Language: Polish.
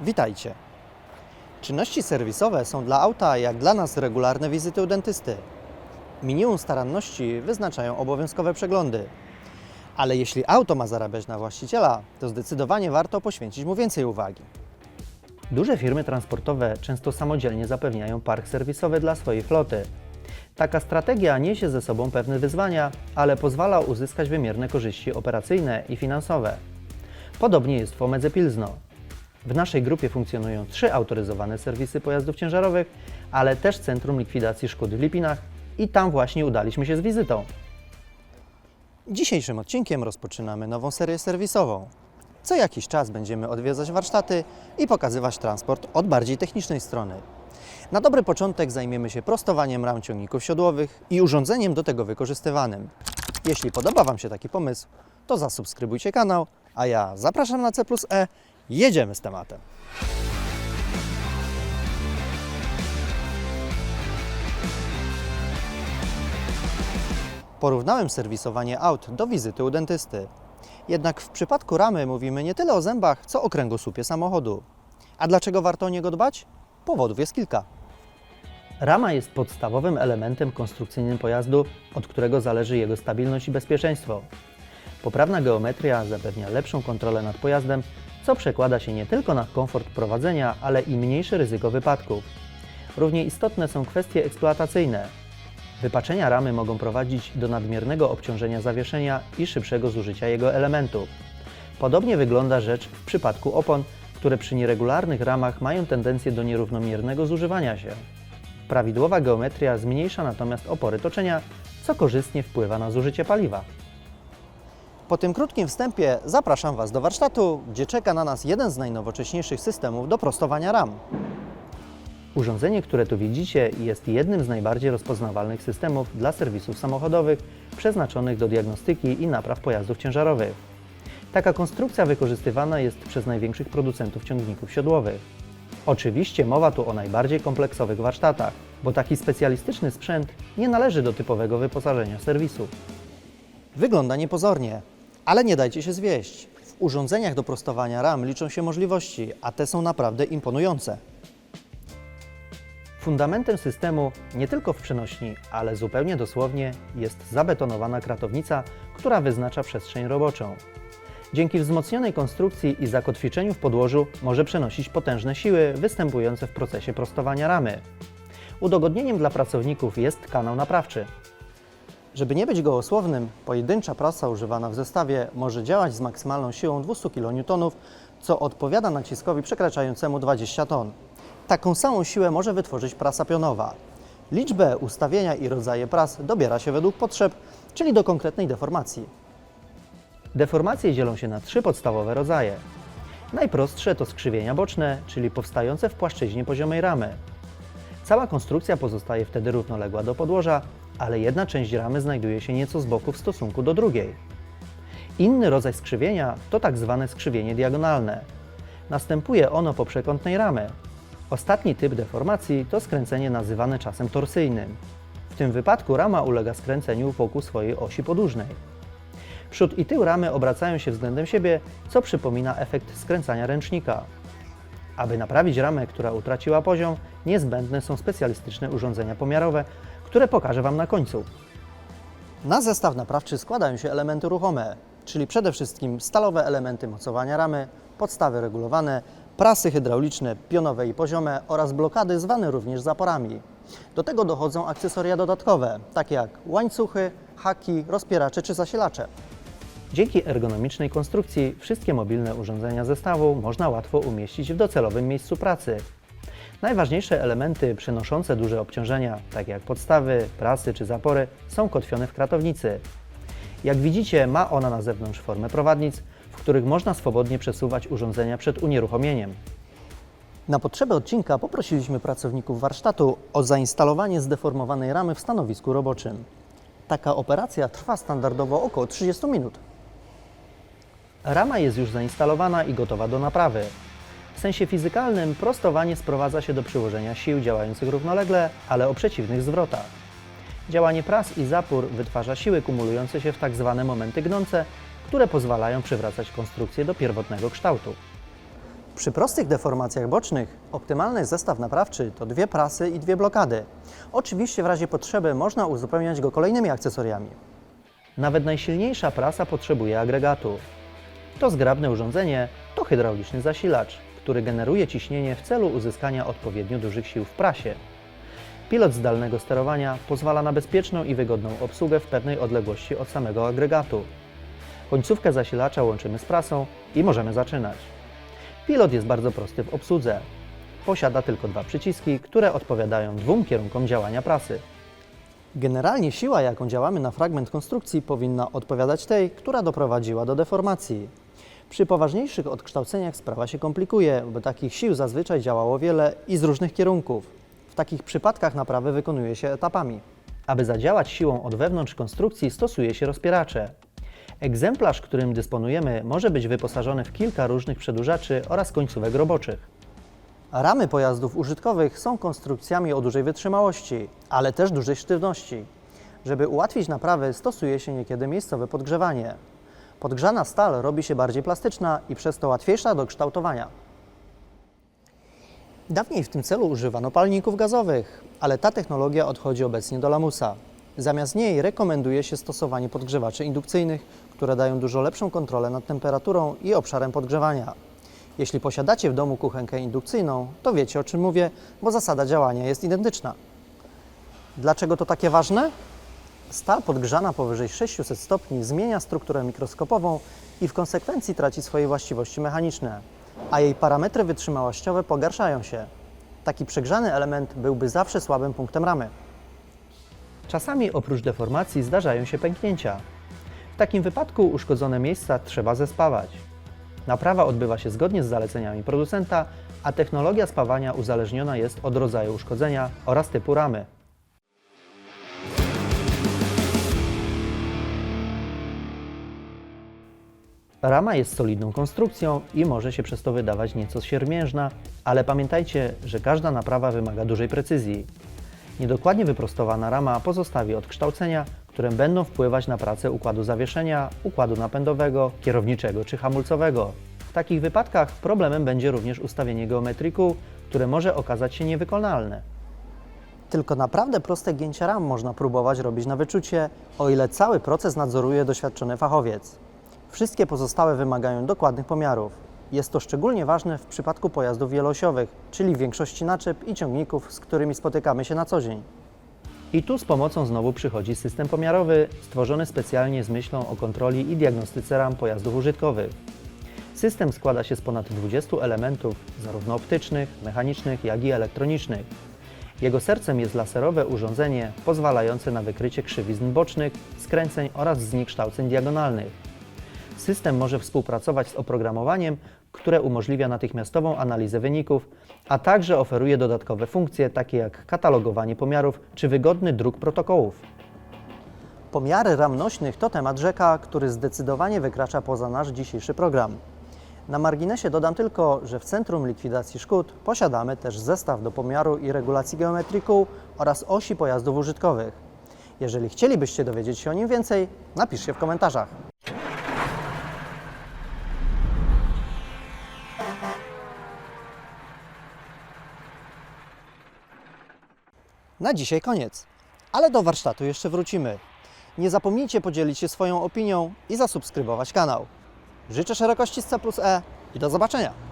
Witajcie. Czynności serwisowe są dla auta jak dla nas regularne wizyty u dentysty. Minimum staranności wyznaczają obowiązkowe przeglądy. Ale jeśli auto ma zarabiać na właściciela, to zdecydowanie warto poświęcić mu więcej uwagi. Duże firmy transportowe często samodzielnie zapewniają park serwisowy dla swojej floty. Taka strategia niesie ze sobą pewne wyzwania, ale pozwala uzyskać wymierne korzyści operacyjne i finansowe. Podobnie jest w Omedze Pilzno. W naszej grupie funkcjonują trzy autoryzowane serwisy pojazdów ciężarowych, ale też Centrum Likwidacji Szkód w Lipinach i tam właśnie udaliśmy się z wizytą. Dzisiejszym odcinkiem rozpoczynamy nową serię serwisową. Co jakiś czas będziemy odwiedzać warsztaty i pokazywać transport od bardziej technicznej strony. Na dobry początek zajmiemy się prostowaniem ram ciągników siodłowych i urządzeniem do tego wykorzystywanym. Jeśli podoba Wam się taki pomysł, to zasubskrybujcie kanał, a ja zapraszam na C plus E. Jedziemy z tematem. Porównałem serwisowanie aut do wizyty u dentysty. Jednak w przypadku ramy mówimy nie tyle o zębach, co o kręgosłupie samochodu. A dlaczego warto o niego dbać? Powodów jest kilka. Rama jest podstawowym elementem konstrukcyjnym pojazdu, od którego zależy jego stabilność i bezpieczeństwo. Poprawna geometria zapewnia lepszą kontrolę nad pojazdem, co przekłada się nie tylko na komfort prowadzenia, ale i mniejsze ryzyko wypadków. Równie istotne są kwestie eksploatacyjne. Wypaczenia ramy mogą prowadzić do nadmiernego obciążenia zawieszenia i szybszego zużycia jego elementów. Podobnie wygląda rzecz w przypadku opon, które przy nieregularnych ramach mają tendencję do nierównomiernego zużywania się. Prawidłowa geometria zmniejsza natomiast opory toczenia, co korzystnie wpływa na zużycie paliwa. Po tym krótkim wstępie zapraszam Was do warsztatu, gdzie czeka na nas jeden z najnowocześniejszych systemów do prostowania ram. Urządzenie, które tu widzicie, jest jednym z najbardziej rozpoznawalnych systemów dla serwisów samochodowych przeznaczonych do diagnostyki i napraw pojazdów ciężarowych. Taka konstrukcja wykorzystywana jest przez największych producentów ciągników siodłowych. Oczywiście mowa tu o najbardziej kompleksowych warsztatach, bo taki specjalistyczny sprzęt nie należy do typowego wyposażenia serwisu. Wygląda niepozornie, ale nie dajcie się zwieść. W urządzeniach do prostowania ram liczą się możliwości, a te są naprawdę imponujące. Fundamentem systemu, nie tylko w przenośni, ale zupełnie dosłownie, jest zabetonowana kratownica, która wyznacza przestrzeń roboczą. Dzięki wzmocnionej konstrukcji i zakotwiczeniu w podłożu może przenosić potężne siły występujące w procesie prostowania ramy. Udogodnieniem dla pracowników jest kanał naprawczy. Żeby nie być gołosłownym, pojedyncza prasa używana w zestawie może działać z maksymalną siłą 200 kN, co odpowiada naciskowi przekraczającemu 20 ton. Taką samą siłę może wytworzyć prasa pionowa. Liczbę, ustawienia i rodzaje pras dobiera się według potrzeb, czyli do konkretnej deformacji. Deformacje dzielą się na trzy podstawowe rodzaje. Najprostsze to skrzywienia boczne, czyli powstające w płaszczyźnie poziomej ramy. Cała konstrukcja pozostaje wtedy równoległa do podłoża, ale jedna część ramy znajduje się nieco z boku w stosunku do drugiej. Inny rodzaj skrzywienia to tak zwane skrzywienie diagonalne. Następuje ono po przekątnej ramy. Ostatni typ deformacji to skręcenie nazywane czasem torsyjnym. W tym wypadku rama ulega skręceniu wokół swojej osi podłużnej. Przód i tył ramy obracają się względem siebie, co przypomina efekt skręcania ręcznika. Aby naprawić ramę, która utraciła poziom, niezbędne są specjalistyczne urządzenia pomiarowe, które pokażę Wam na końcu. Na zestaw naprawczy składają się elementy ruchome, czyli przede wszystkim stalowe elementy mocowania ramy, podstawy regulowane, prasy hydrauliczne, pionowe i poziome oraz blokady zwane również zaporami. Do tego dochodzą akcesoria dodatkowe, takie jak łańcuchy, haki, rozpieracze czy zasilacze. Dzięki ergonomicznej konstrukcji wszystkie mobilne urządzenia zestawu można łatwo umieścić w docelowym miejscu pracy. Najważniejsze elementy przenoszące duże obciążenia, takie jak podstawy, prasy czy zapory, są kotwione w kratownicy. Jak widzicie, ma ona na zewnątrz formę prowadnic, w których można swobodnie przesuwać urządzenia przed unieruchomieniem. Na potrzeby odcinka poprosiliśmy pracowników warsztatu o zainstalowanie zdeformowanej ramy w stanowisku roboczym. Taka operacja trwa standardowo około 30 minut. Rama jest już zainstalowana i gotowa do naprawy. W sensie fizykalnym prostowanie sprowadza się do przyłożenia sił działających równolegle, ale o przeciwnych zwrotach. Działanie pras i zapór wytwarza siły kumulujące się w tak zwane momenty gnące, które pozwalają przywracać konstrukcję do pierwotnego kształtu. Przy prostych deformacjach bocznych optymalny zestaw naprawczy to dwie prasy i dwie blokady. Oczywiście w razie potrzeby można uzupełniać go kolejnymi akcesoriami. Nawet najsilniejsza prasa potrzebuje agregatu. To zgrabne urządzenie to hydrauliczny zasilacz, który generuje ciśnienie w celu uzyskania odpowiednio dużych sił w prasie. Pilot zdalnego sterowania pozwala na bezpieczną i wygodną obsługę w pewnej odległości od samego agregatu. Końcówkę zasilacza łączymy z prasą i możemy zaczynać. Pilot jest bardzo prosty w obsłudze. Posiada tylko dwa przyciski, które odpowiadają dwóm kierunkom działania prasy. Generalnie siła, jaką działamy na fragment konstrukcji, powinna odpowiadać tej, która doprowadziła do deformacji. Przy poważniejszych odkształceniach sprawa się komplikuje, bo takich sił zazwyczaj działało wiele i z różnych kierunków. W takich przypadkach naprawy wykonuje się etapami. Aby zadziałać siłą od wewnątrz konstrukcji, stosuje się rozpieracze. Egzemplarz, którym dysponujemy, może być wyposażony w kilka różnych przedłużaczy oraz końcówek roboczych. Ramy pojazdów użytkowych są konstrukcjami o dużej wytrzymałości, ale też dużej sztywności. Żeby ułatwić naprawy, stosuje się niekiedy miejscowe podgrzewanie. Podgrzana stal robi się bardziej plastyczna i przez to łatwiejsza do kształtowania. Dawniej w tym celu używano palników gazowych, ale ta technologia odchodzi obecnie do lamusa. Zamiast niej rekomenduje się stosowanie podgrzewaczy indukcyjnych, które dają dużo lepszą kontrolę nad temperaturą i obszarem podgrzewania. Jeśli posiadacie w domu kuchenkę indukcyjną, to wiecie o czym mówię, bo zasada działania jest identyczna. Dlaczego to takie ważne? Stal podgrzana powyżej 600 stopni zmienia strukturę mikroskopową i w konsekwencji traci swoje właściwości mechaniczne, a jej parametry wytrzymałościowe pogarszają się. Taki przegrzany element byłby zawsze słabym punktem ramy. Czasami oprócz deformacji zdarzają się pęknięcia. W takim wypadku uszkodzone miejsca trzeba zespawać. Naprawa odbywa się zgodnie z zaleceniami producenta, a technologia spawania uzależniona jest od rodzaju uszkodzenia oraz typu ramy. Rama jest solidną konstrukcją i może się przez to wydawać nieco siermiężna, ale pamiętajcie, że każda naprawa wymaga dużej precyzji. Niedokładnie wyprostowana rama pozostawi odkształcenia, które będą wpływać na pracę układu zawieszenia, układu napędowego, kierowniczego czy hamulcowego. W takich wypadkach problemem będzie również ustawienie geometrii kół, które może okazać się niewykonalne. Tylko naprawdę proste gięcia ram można próbować robić na wyczucie, o ile cały proces nadzoruje doświadczony fachowiec. Wszystkie pozostałe wymagają dokładnych pomiarów. Jest to szczególnie ważne w przypadku pojazdów wieloosiowych, czyli większości naczep i ciągników, z którymi spotykamy się na co dzień. I tu z pomocą znowu przychodzi system pomiarowy, stworzony specjalnie z myślą o kontroli i diagnostyce ram pojazdów użytkowych. System składa się z ponad 20 elementów, zarówno optycznych, mechanicznych, jak i elektronicznych. Jego sercem jest laserowe urządzenie pozwalające na wykrycie krzywizn bocznych, skręceń oraz zniekształceń diagonalnych. System może współpracować z oprogramowaniem, które umożliwia natychmiastową analizę wyników, a także oferuje dodatkowe funkcje takie jak katalogowanie pomiarów czy wygodny druk protokołów. Pomiary ram nośnych to temat rzeka, który zdecydowanie wykracza poza nasz dzisiejszy program. Na marginesie dodam tylko, że w Centrum Likwidacji Szkód posiadamy też zestaw do pomiaru i regulacji geometrii kół oraz osi pojazdów użytkowych. Jeżeli chcielibyście dowiedzieć się o nim więcej, napiszcie w komentarzach. Na dzisiaj koniec, ale do warsztatu jeszcze wrócimy. Nie zapomnijcie podzielić się swoją opinią i zasubskrybować kanał. Życzę szerokości z C plus E i do zobaczenia!